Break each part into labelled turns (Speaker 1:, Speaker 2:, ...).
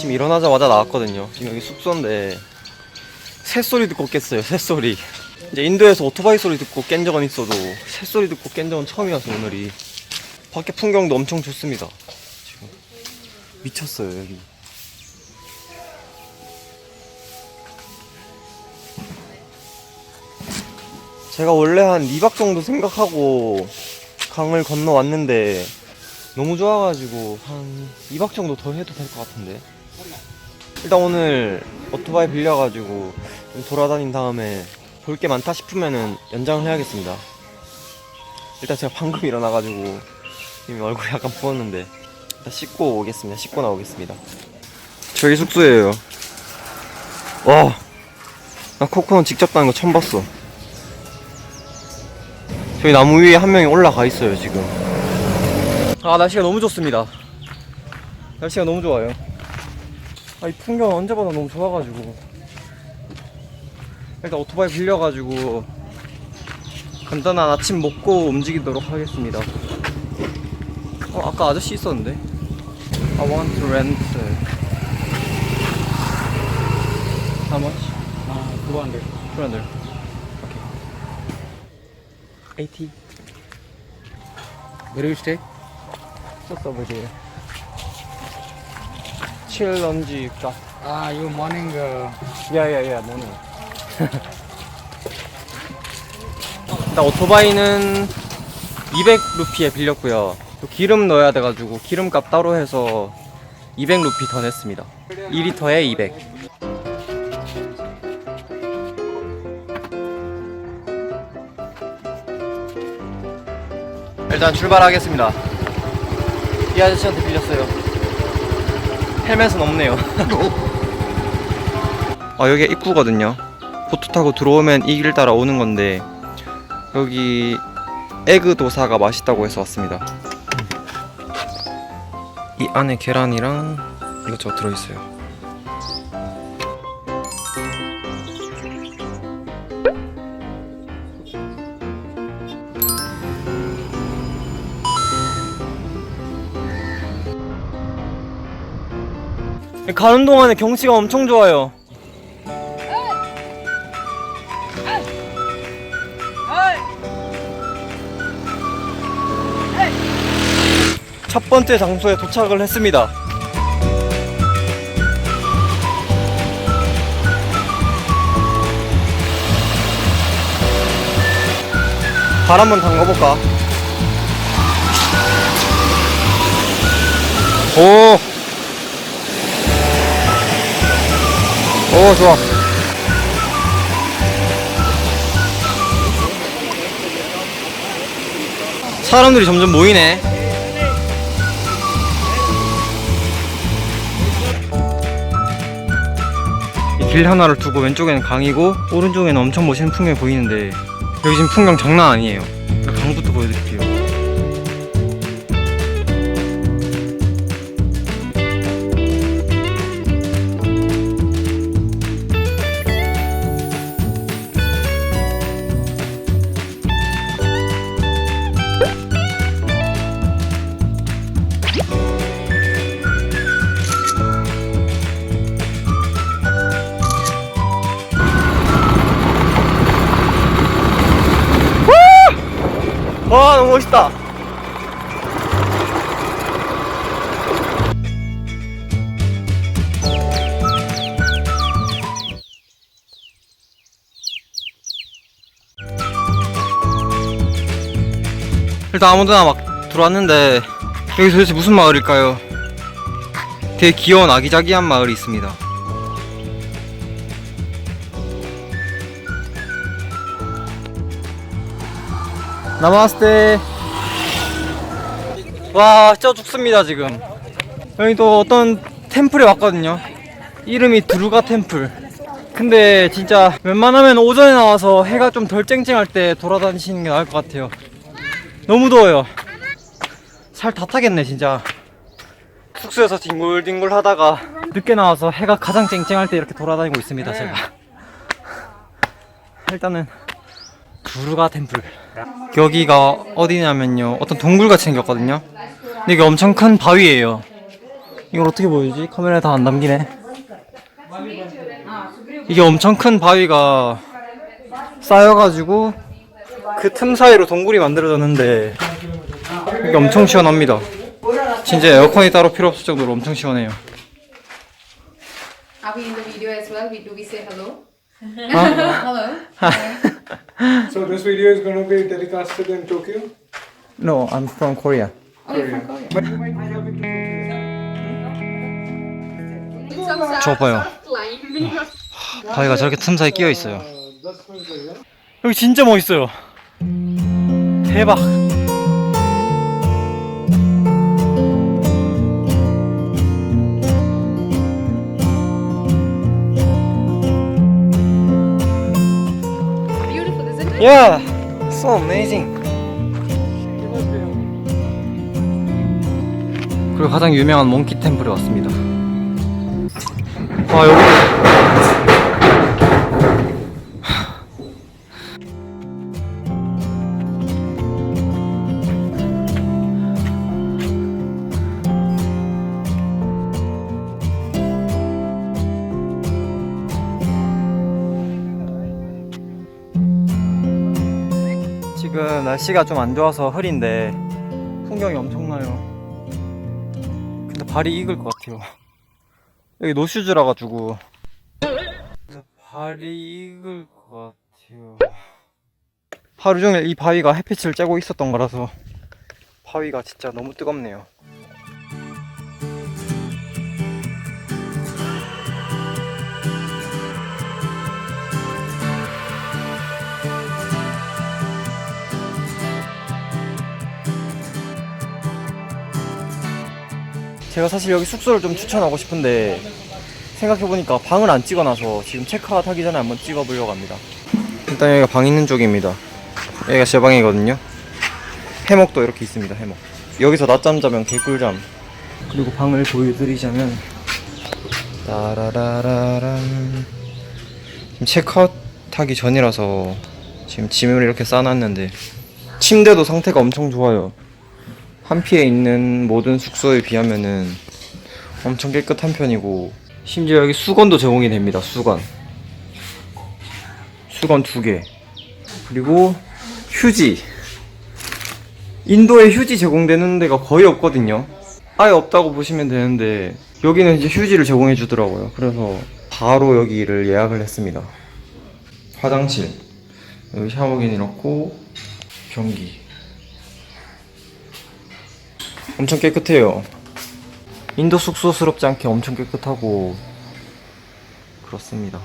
Speaker 1: 지금 일어나자마자 나왔거든요. 지금 여기 숙소인데 새소리 듣고 깼어요. 새소리. 이제 인도에서 오토바이 소리 듣고 깬 적은 있어도 새소리 듣고 깬 적은 처음이라서 오늘이 밖에 풍경도 엄청 좋습니다. 지금 미쳤어요 여기. 제가 원래 한 2박 정도 생각하고 강을 건너왔는데 너무 좋아가지고 한 2박 정도 더 해도 될 것 같은데 일단 오늘 오토바이 빌려가지고 좀 돌아다닌 다음에 볼 게 많다 싶으면은 연장을 해야겠습니다. 일단 제가 방금 일어나가지고 이미 얼굴이 약간 부었는데 일단 씻고 오겠습니다. 씻고 나오겠습니다. 저희 숙소예요. 와 나 코코넛 직접 따는 거 처음 봤어. 저희 나무 위에 한 명이 올라가 있어요 지금. 아 날씨가 너무 좋습니다. 날씨가 너무 좋아요 아 이 풍경 언제 봐도 너무 좋아가지고. 일단 오토바이 빌려가지고 간단한 아침 먹고 움직이도록 하겠습니다. 어 아까 아저씨 있었는데? I want to rent. How much?
Speaker 2: Uh, 200.
Speaker 1: 200 Okay 80
Speaker 2: Where you stay?
Speaker 1: Just over there 런지 카
Speaker 2: Ah, you morning. Uh,
Speaker 1: 야야야 뭐네 일단 오토바이는 200 루피에 빌렸고요. 또 기름 넣어야 돼가지고 기름값 따로 해서 200 루피 더 냈습니다. 2리터에 200 일단 출발하겠습니다. 이 아저씨한테 빌렸어요 헬멧은 없네요. 아 여기 입구거든요. 보트 타고 들어오면 이 길 따라 오는 건데 여기 에그 도사가 맛있다고 해서 왔습니다. 이 안에 계란이랑 이것저것 들어있어요 가는 동안에 경치가 엄청 좋아요 첫 번째 장소에 도착을 했습니다. 발 한번 담가볼까? 오! 오, 좋아. 사람들이 점점 모이네. 이길 하나를 두고 왼쪽에는 강이고 오른쪽에는 엄청 멋있는 풍경이 보이는데 여기 지금 풍경 장난 아니에요 강부터 보여드릴게요 멋있다 일단 아무데나 막 들어왔는데 여기 도대체 무슨 마을일까요? 되게 귀여운 아기자기한 마을이 있습니다 나마스테. 와 진짜 죽습니다 지금. 여기 또 어떤 템플에 왔거든요. 이름이 두루가 템플. 근데 진짜 웬만하면 오전에 나와서 해가 좀 덜 쨍쨍할 때 돌아다니시는 게 나을 것 같아요. 너무 더워요. 살 다 타겠네 진짜. 숙소에서 뒹굴뒹굴 하다가
Speaker 3: 늦게 나와서 해가 가장 쨍쨍할 때 이렇게 돌아다니고 있습니다 제가. 일단은 부르가 템플 여기가 어디냐면요 어떤 동굴같이 생겼거든요 근데 이게 엄청 큰 바위예요 이걸 어떻게 보여주지? 카메라에 다 안 담기네 이게 엄청 큰 바위가 쌓여가지고 그 틈 사이로 동굴이 만들어졌는데 이게 엄청 시원합니다 진짜 에어컨이 따로 필요 없을 정도로 엄청 시원해요
Speaker 4: Are we in the video as well? We, do we say hello?
Speaker 3: 아,
Speaker 4: Hello.
Speaker 5: So this video is going to be telecasted in Tokyo.
Speaker 3: No, I'm from Korea
Speaker 4: Oh, Korea.
Speaker 5: But you might be having to
Speaker 3: 저 봐요. 바위가 저렇게 틈 사이에 끼어 있어요
Speaker 5: uh.
Speaker 3: 여기 진짜 멋있어요 대박
Speaker 1: Yeah, so amazing.
Speaker 3: 그리고 가장 유명한 몽키 템플에 왔습니다 아 여기 지금 날씨가 좀 안 좋아서 흐린데 풍경이 엄청나요 근데 발이 익을 것 같아요. 여기 노슈즈라 가지고 발이 익을 것 같아요. 하루 종일 이 바위가 햇빛을 쬐고 있었던 거라서 바위가 진짜 너무 뜨겁네요.
Speaker 1: 제가 사실 여기 숙소를 좀 추천하고 싶은데 생각해보니까 방을 안 찍어놔서 지금 체크아웃 하기 전에 한번 찍어보려고 합니다. 일단 여기가 방 있는 쪽입니다. 여기가 제 방이거든요. 해먹도 이렇게 있습니다. 해먹. 여기서 낮잠 자면 개꿀잠. 그리고 방을 보여드리자면 따라라라란 지금 체크아웃 하기 전이라서 지금 짐을 이렇게 싸놨는데 침대도 상태가 엄청 좋아요. 한피에 있는 모든 숙소에 비하면은 엄청 깨끗한 편이고 심지어 여기 수건도 제공이 됩니다 수건. 수건 두 개. 그리고 휴지. 인도에 휴지 제공되는 데가 거의 없거든요. 아예 없다고 보시면 되는데 여기는 이제 휴지를 제공해 주더라고요. 그래서 바로 여기를 예약을 했습니다. 화장실. 여기 샤워기 넣고 변기 엄청 깨끗해요. 인도 숙소스럽지 않게 엄청 깨끗하고 그렇습니다.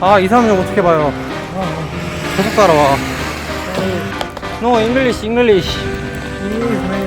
Speaker 3: 아, 236 어떻게 봐요? 계속 따라와. No, English, English. English, man.